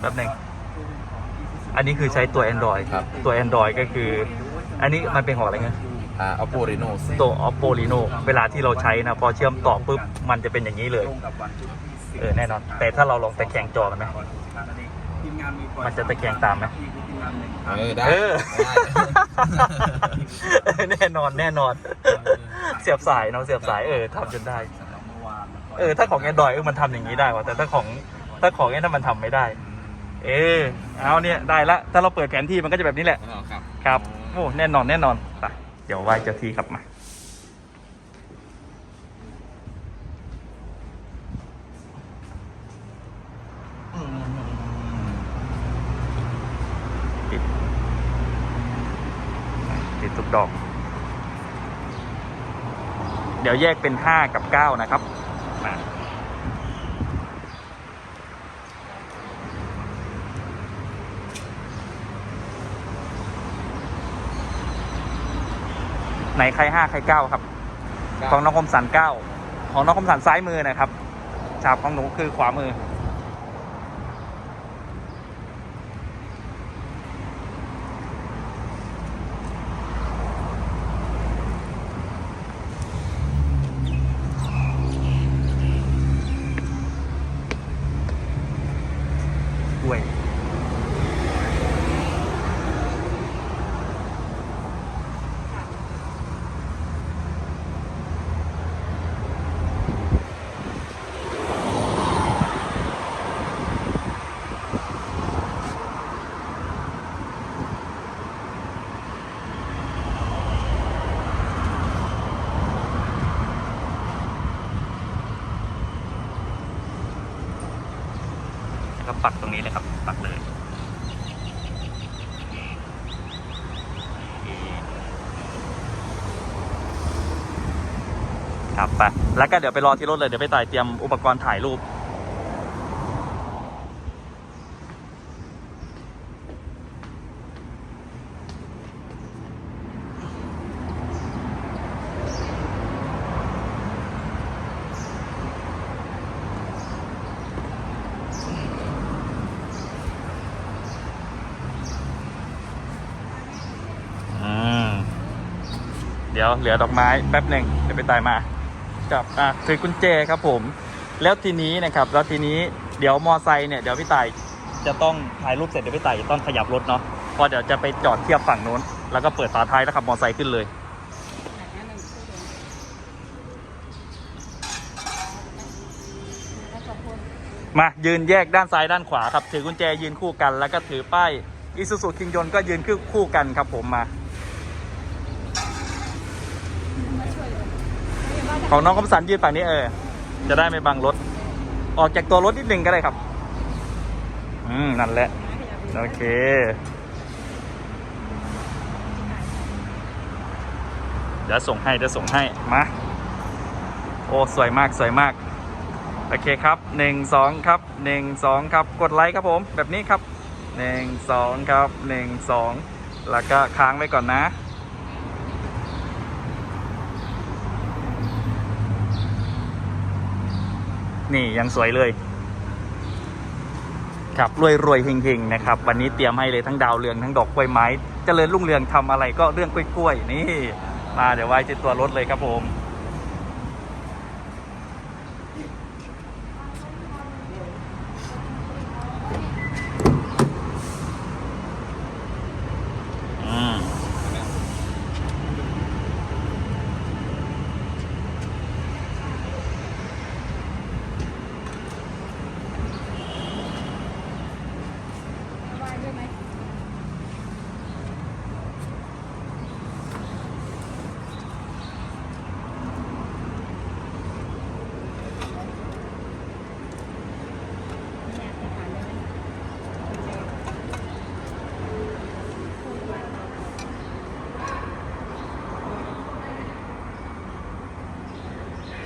แป๊บหนึงอันนี้คือใช้ตัว Android ครับ ตัว Android ก็คือ อันนี้มันเป็นของอะไรเงี้ยอ่า Oppo Reno ตัว Oppo Reno เวลาที่เราใช้นะ พอเชื่อมต่อปุ๊บ มันจะเป็นอย่างนี้เลย เออ แน่นอน แต่ถ้าเราลองตะแคงจอมันไหมมันจะตะแคงตามไหม เออ ได้เออ ได้ แน่นอนแน่นอน เสียบสายเนาะเสียบสายเออทำจนได้ เออ ถ้าของ Android เออมันทำอย่างนี้ได้ว่ะแต่ถ้าของถ้าของไอ้นั่นมันทำไม่ได้ เออเอาเนี่ยได้ละ ถ้าเราเปิดแผนที่มันก็จะแบบนี้แหละ อ๋อครับครับโอ้แน่นอนแน่นอนไปเดี๋ยวไหว้เจ้าที่กลับมาติดติดทุกดอก เดี๋ยวแยกเป็นห้ากับเก้านะครับมา ไหนใครห้าใครเก้าครับ ของน้องคมสันเก้าของน้องคมสันซ้ายมือนะครับฉาบของหนูคือขวามือ ปักตรงนี้เลยครับ ปักเลยคครับไปแล้วก็เดี๋ยวไปรอที่รถเลย เดี๋ยวไปต่ายเตรียมอุปกรณ์ถ่ายรูป อืม เดี๋ยวเหลือดอกไม้แป๊บหนึ่งเดี๋ยวไปตายมาจับอะถือกุญแจครับผม แล้วทีนี้นะครับแล้วทีนี้เดี๋ยวมอไซค์เนี่ยเดี๋ยวพี่ต่ายจะต้องถ่ายรูปเสร็จเดี๋ยวพี่ต่ายจะต้องขยับรถเนาะเพราะเดี๋ยวจะไปจอดเทียบฝั่งนู้น แล้วก็เปิดฝาท้ายแล้วขับมอไซค์ขึ้นเลยมายืนแยกด้านซ้ายด้านขวาครับ ถือกุญแจยืนคู่กัน แล้วก็ถือป้ายอิซูซูคิงยนก็ยืนคู่คู่กันครับผมมา ของน้องคมสันยืนฝั่งนี้เออ จะได้ไม่บังรถ ออกจากตัวรถนิดนึงก็ได้ครับ อืม นั่นแหละ โอเค เดี๋ยวส่งให้ เดี๋ยวส่งให้ มา โอ้ สวยมาก สวยมาก โอเคครับ หนึ่งสองครับ หนึ่งสองครับ กดไลค์ครับผม แบบนี้ครับ หนึ่งสองครับ หนึ่งสอง แล้วก็ค้างไว้ก่อนนะ นี่ยังสวยเลย ครับรวยรวยๆเฮงๆนะครับ วันนี้เตรียมให้เลยทั้งดาวเรืองทั้งดอกกล้วยไม้เจริญรุ่งเรืองทำอะไรก็เรื่องกล้วยๆนี่มาเดี๋ยวไว้ที่ตัวรถเลยครับผม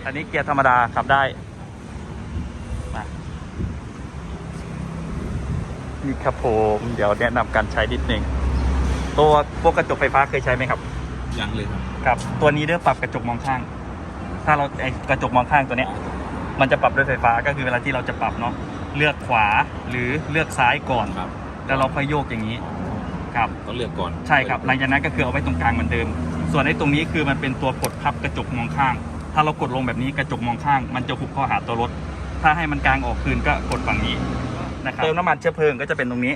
อันนี้เกียร์ธรรมดาขับได้มานี่ครับผมเดี๋ยวแนะนำการใช้นิดหนึ่งตัวพวกกระจกไฟฟ้าเคยใช้ไหมครับ ยังเลยครับครับ ตัวนี้เลือกปรับกระจกมองข้าง ถ้าเราไอกระจกมองข้างตัวเนี้ย มันจะปรับด้วยไฟฟ้าก็คือเวลาที่เราจะปรับเนาะเลือกขวาหรือเลือกซ้ายก่อนครับ แล้วเราค่อยโยกอย่างนี้ครับต้องเลือกก่อนใช่ครับหลังจากนั้นก็คือเอาไว้ตรงกลางเหมือนเดิม ส่วนไอ้ตรงนี้คือมันเป็นตัวกดพับกระจกมองข้าง ถ้าเรากดลงแบบนี้กระจกมองข้าง มันจะหุบเข้าหาตัวรถ ถ้าให้มันกลางออกคืนก็กดฝั่งนี้นะครับเติมน้ำมันเชื้อเพลิงก็จะเป็นตรงนี้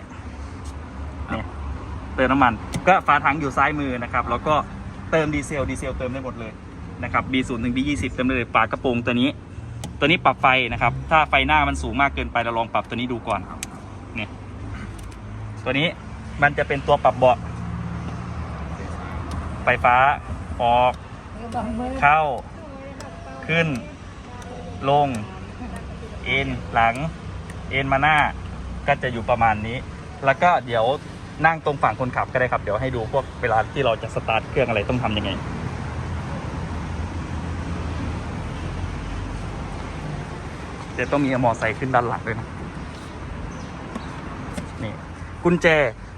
นี่เติมน้ำมัน ก็ฝาถังอยู่ซ้ายมือนะครับ แล้วก็เติมดีเซลดีเซลเติมได้หมดเลยนะครับ B0 ถึง B20 เติมเลยฝากระโปรงตัวนี้ ตัวนี้ปรับไฟนะครับ ถ้าไฟหน้ามันสูงมากเกินไปเราลองปรับตัวนี้ดูก่อนเนี่ยตัวนี้มันจะเป็นตัวปรับเบาะไฟฟ้าออกเข้า ขึ้น ลง เอ็นหลัง เอ็นมาหน้า ก็จะอยู่ประมาณนี้ แล้วก็เดี๋ยวนั่งตรงฝั่งคนขับก็ได้ครับ เดี๋ยวให้ดูพวกเวลาที่เราจะสตาร์ทเครื่องอะไรต้องทำยังไงเดี๋ยวต้องมีมอไซค์ขึ้นด้านหลังด้วยนะนี่กุญแจ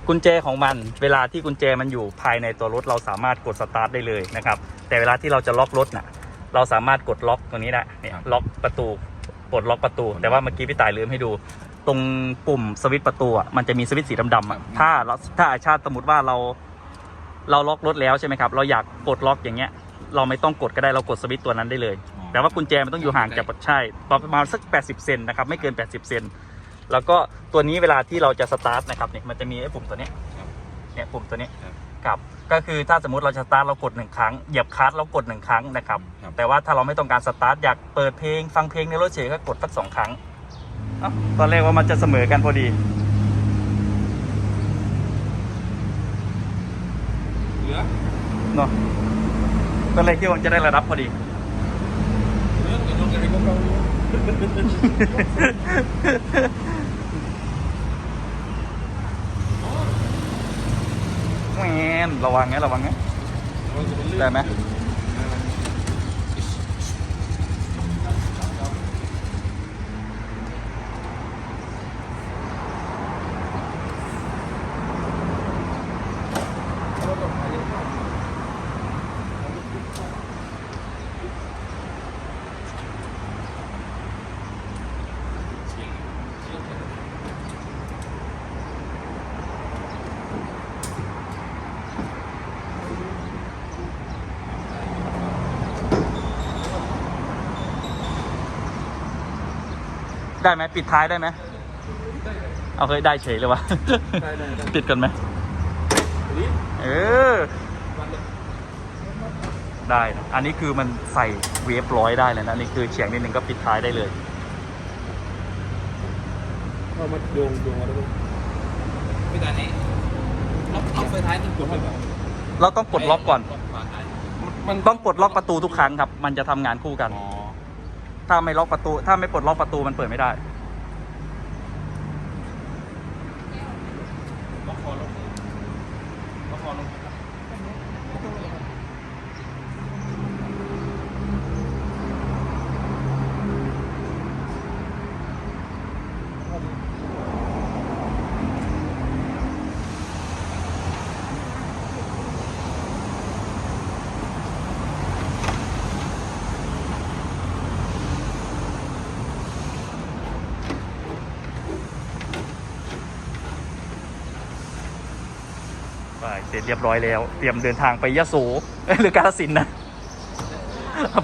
กุญแจของมัน เวลาที่กุญแจมันอยู่ภายในตัวรถเราสามารถกดสตาร์ทได้เลยนะครับ แต่เวลาที่เราจะล็อกรถน่ะ เราสามารถกดล็อกตรงนี้ได้เนี่ยล็อกประตูปลดล็อกประตู แต่ว่าเมื่อกี้พี่ต่ายลืมให้ดู ตรงปุ่มสวิตช์ประตูอะมันจะมีสวิตช์สีดำๆอะถ้าเราถ้าอาชาติสมมติว่าเรา เราล็อกรถแล้วใช่ไหมครับ เราอยากกดล็อกอย่างเงี้ย เราไม่ต้องกดก็ได้เรากดสวิตช์ตัวนั้นได้เลย แต่ว่ากุญแจมันต้องอยู่ห่างจากใช่ประมาณสัก 80 เซนนะครับไม่เกิน 80 เซนแล้วก็ตัวนี้เวลาที่เราจะสตาร์ทนะครับเนี่ยมันจะมีไอ้ปุ่มตัวเนี้ยครับเนี่ยปุ่มตัวนี้ครับครับ ก็คือถ้าสมมติเราจะสตาร์ทเรากดหนึ่งครั้งเหยียบคลัตช์เรากดหนึ่งครั้งนะครับครับ แต่ว่าถ้าเราไม่ต้องการสตาร์ทอยากเปิดเพลงฟังเพลงในรถเฉยก็กดสักสองครั้งเอ้าตอนแรกว่ามันจะเสมอกันพอดี เหลือเนาะตอนแรกคิดว่ามันจะได้ระดับพอดี เหลือกับโดนกันเลยพวกเราอยู่ แหมระวังไงระวังไงได้ไหม ได้ไหมปิดท้ายได้ไหมเอาเคยได้เฉยเลยวะได้ได้ได้ปิดกันไหมนี่เออได้นะอันนี้คือมันใส่เวฟร้อยได้เลยนะอันนี่คือเฉียงนิดนึงก็ปิดท้ายได้เลยเข้ามาโยงโยงอะไรบ้างพี่ตานี้ล็อกล็อกไฟท้ายต้องกดเลยเหรอเราต้องปลดล็อกก่อนฝาท้ายมันต้องปลดล็อกประตูทุกครั้งครับ มันจะทำงานคู่กันอ๋อ ถ้าไม่ล็อกประตู ถ้าไม่ปลดล็อกประตูมันเปิดไม่ได้ ล็อกคอล็อกล็อกคอลงครับ ไปเสร็จเรียบร้อยแล้ว เตรียมเดินทางไปยะโสหรือกาฬสินนะ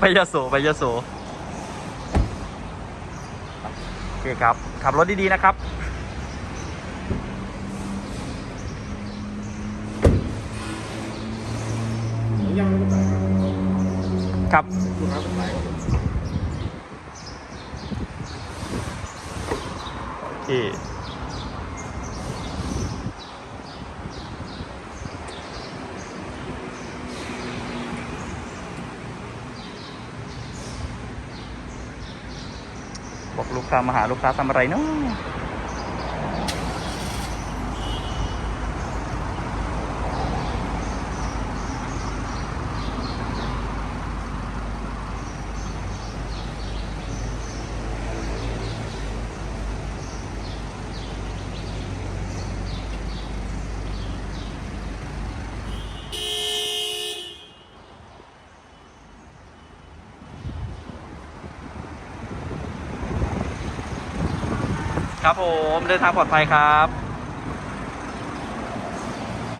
ไปยะโสไปยะโสโอเคครับ ขับรถดี ๆ นะครับครับโอเค บอกลูกค้ามาหาลูกค้าทำอะไรเนาะ ครับผมเดินทางปลอดภัยครับ